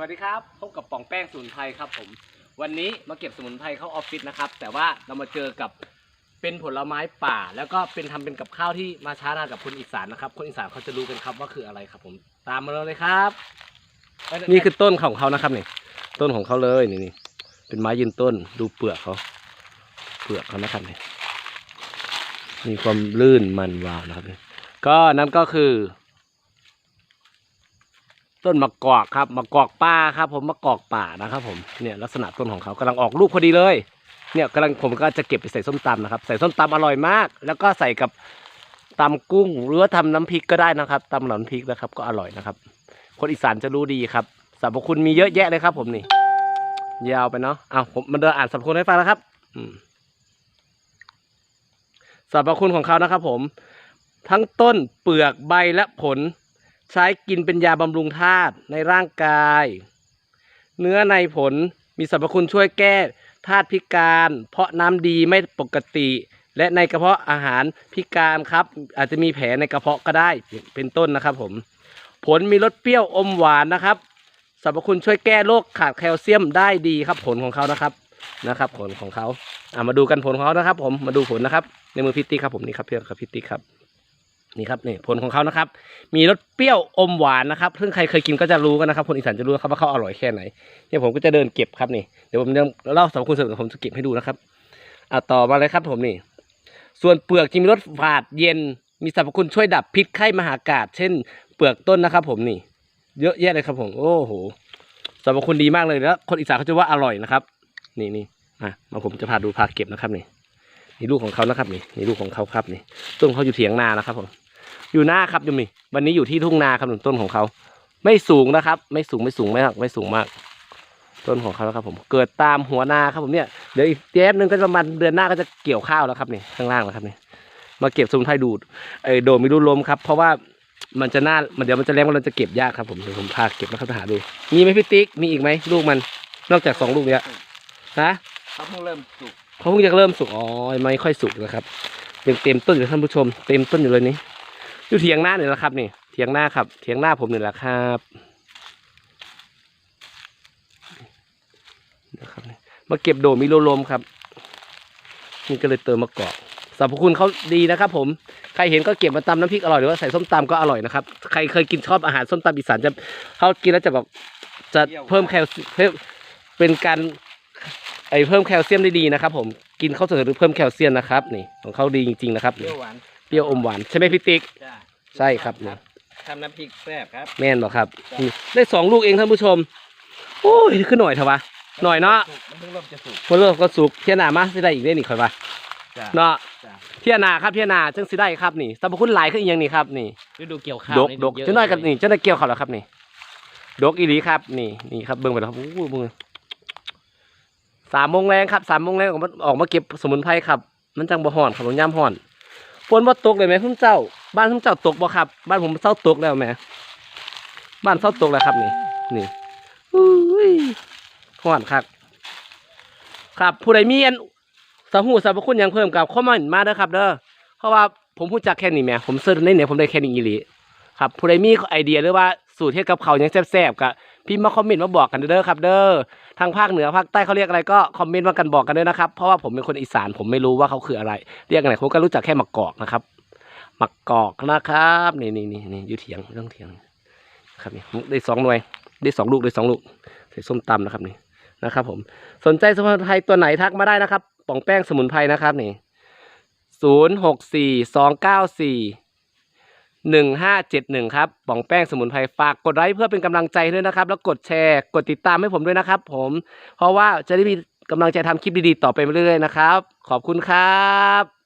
วัสดีครับ พบกับป่องแป้งสมุนไพรครับผม วันนี้มาเก็บสมุนไพรเข้าออฟฟิศนะครับ แต่ว่าเรามาเจอกับเป็นผลไม้ป่า แล้วก็เป็นทำเป็นกับข้าวที่มาช้านานกับคนอีสานนะครับ คนอีสานเขาจะรู้กันครับว่าคืออะไรครับผม ตามมาเลยครับ นี่คือต้นของเขานะครับนี่ ต้นของเขาเลยนี่นี่เป็นไม้ยืนต้น ดูเปลือกเขา เปลือกเขานะครับนี่มีความลื่นมันวาวนะครับนี่ก็นั่นก็คือ ต้นมะกอกครับมะกอกป่าครับ ผมมะกอกป่านะครับ ผมเนี่ยลักษณะต้นของเขากำลังออกลูกพอดีเลย เนี่ยกำลังผมก็จะเก็บไปใส่ส้มตำนะครับ ใส่ส้มตำอร่อยมาก แล้วก็ใส่กับตำกุ้งหรือว่าทำน้ำพริกก็ได้นะครับตำน้ำพริกนะครับ ก็อร่อยนะครับ คนอีสานจะรู้ดีครับสรรพคุณมีเยอะแยะเลยครับ ผมนี่ยาวไปเนาะเอาผมมาเดินอ่านสรรพคุณให้ฟังนะครับ อืมสรรพคุณของเขานะครับ ผม ทั้งต้นเปลือกใบและผล ใช้กินเป็นยาบำรุงธาตุในร่างกาย เนื้อในผลมีสรรพคุณช่วยแก้ธาตุพิการ เพราะน้ำดีไม่ปกติ และในกระเพาะอาหารพิการครับ อาจจะมีแผลในกระเพาะก็ได้เป็นต้นนะครับ ผม ผลมีรสเปรี้ยวอมหวานนะครับสรรพคุณช่วยแก้โรคขาดแคลเซียมได้ดีครับผลของเขานะครับนะครับ ผลของเขาอ่ามาดูกันผลของเขานะครับ ผมมาดูผลนะครับ ในมือพิตตี้ครับผมนี่ครับเพื่อนครับพิตตี้ครับ นี่ครับนี่ผลของเขานะครับ มีรสเปรี้ยวอมหวานนะครับซึ่งใครเคยกินก็จะรู้กันนะครับคนอีสานจะรู้ครับว่าเขาอร่อยแค่ไหนเนี่ยผมก็จะเดินเก็บครับนี่เดี๋ยวผมจะเล่าสรรพคุณส่วนผมจะเก็บให้ดูนะครับอะต่อมาเลยครับผมนี่ ส่วนเปลือกจะมีรสฝาดเย็น มีสรรพคุณช่วยดับพิษไข้มหากาศเช่น เปลือกต้นนะครับ ผมนี่ เยอะแยะเลยครับผมโอ้โหสรรพคุณดีมากเลยแล้ว คนอีสานเขาจะว่าอร่อยนะครับ นี่นี่อะมาผมจะพาดูพาเก็บนะครับนี่นี่ลูกของเขานะครับนี่นี่ลูกของเขาครับนี่ต้นเขาอยู่เถียงนานะครับผม อยู่หน้าครับยมนี่วันนี้อยู่ที่ทุ่งนาครับต้นของเขา ไม่สูงนะครับ ไม่สูงไม่สูงมากไม่สูงมาก ต้นของเขาแล้วครับผม เกิดตามหัวนาครับผมเนี่ย เดี๋ยวอีกแป๊บนึงก็ประมาณเดือนหน้าก็จะเกี่ยวข้าวแล้วครับนี่ข้างล่างแล้วครับนี่ มาเก็บสมุนไพรดูดเออโดดมีรูลมครับ เพราะว่ามันจะหน้ามันเดี๋ยวมันจะแรงมันจะเก็บยากครับผมเดี๋ยวผมพาเก็บนะครับหาดู มีไหมพี่ติ๊ก มีอีกไหมลูกมัน นอกจากสองลูกเนี้ยฮะเขาเพิ่งเริ่มสุกเขาเพิ่งจะเริ่มสุก อ๋อ ไม่ค่อยสุกนะครับยังเต็มต้นอยู่ท่านผู้ชม เต็มต้นอยู่เลยนี่ อยู่เถียงหน้าเนี่ยแหละครับนี่เถียงหน้าครับเถียงหน้าผมเนี่ยแหละครับนะครับนี่มาเก็บโดมิโลลมครับ นี่ก็เลยเติมมะกอกสรรพคุณเขาดีนะครับ ผมใครเห็นก็เก็บมาตำน้ำพริกอร่อยหรือว่าใส่ส้มตำก็อร่อยนะครับใครเคยกินชอบอาหารส้มตำอีสานจะเขากินแล้วจะบอกจะเพิ่มแคลเพิ่มเป็นการไอเพิ่มแคลเซียมได้ดีนะครับ ผมกินข้าวสวยหรือเพิ่มแคลเซียมนะครับ นี่ของเขาดีจริงๆนะครับเปรี้ยวหวาน เปรี้ยวอมหวานใช่ไหมพี่ติ๊ก จ้าใช่ครับเนี่ย ทำน้ำพริกแซ่บครับแม่นบอกครับนี่ได้สองลูกเองท่านผู้ชม โอ้ยขึ้นหน่อยเถอะวะ หน่อยเนาะสุกมันเพิ่งเริ่มจะสุกพอเลิกก็สุกเที่ยหนามาสิได้อีกได้นี่ค่อยว่าจ้าเนาะจ้าเที่ยหนาครับเที่ยหนาจังสิได้ครับนี่สรรพคุณหลายขึ้นอีกอย่างนี้ครับนี่ ฤดูเกี่ยวข้าวดกนี่ดกเยอะจะน้อยกันเลนี่จะได้เกี่ยวเขาแล้วครับนี่ดกอีหลีครับ นี่นี่ครับเบิ่งไปแล้วครับอู้เบิ่งสามโมงแรงครับสามโมงแรงออกมาออกมาเก็บสมุนไพรครับ มันจังบ่ฮ้อนครับผมย่ำฮ้อน ฝนบ่ตกเลยไหมพุ่มเจ้า บ้านพุ่มเจ้าตกบ่ครับ บ้านผมเศร้าตกแล้วแหม่บ้านเศร้าตกแล้วครับนี่ นี่อุ้ยฮ้อนครับ ครับ ผู้ใดมีอันสหูสรรพคุณยังเพิ่มกับคอมเมนมาเด้อครับ เด้อเพราะว่าผมพูดจักแค่นี้แม่ผมเสิร์ชในเน็ตผมได้แค่นี้อีหลีครับผู้ใดมีไอเดียหรือว่าสูตรเฮ็ดกับเขาวหยังแซ่บๆก็ พิมพ์มาคอมเมนต์มาบอกกันเด้อครับเด้อทางภาคเหนือภาคใต้เขาเรียกอะไรก็คอมเมนต์มากันบอกกันด้วยนะครับเพราะว่าผมเป็นคนอีสานผมไม่รู้ว่าเขาคืออะไร เรียกอะไรผมก็รู้จักแค่มะกอกนะครับมะกอกนะครับนี่นี่นี่นี่ยู่เถียงเรื่องเถียงครับนี่ได้สองหน่วยได้สองลูกได้สองลูกใส่ส้มตำนะครับนี่นะครับ ผมสนใจสมุนไพรตัวไหนทักมาได้นะครับป่องแป้งสมุนไพรนะครับนี่ศูนย์หกสี่สองเก้าสี่ หนึ่งห้าเจ็ดหนึ่งครับป่องแป้งสมุนไพรฝากกดไลค์เพื่อเป็นกำลังใจด้วยนะครับ แล้วกดแชร์ กดติดตามให้ผมด้วยนะครับ ผม เพราะว่าจะได้มีกำลังใจทำคลิปดีๆต่อไปเรื่อยๆนะครับ ขอบคุณครับ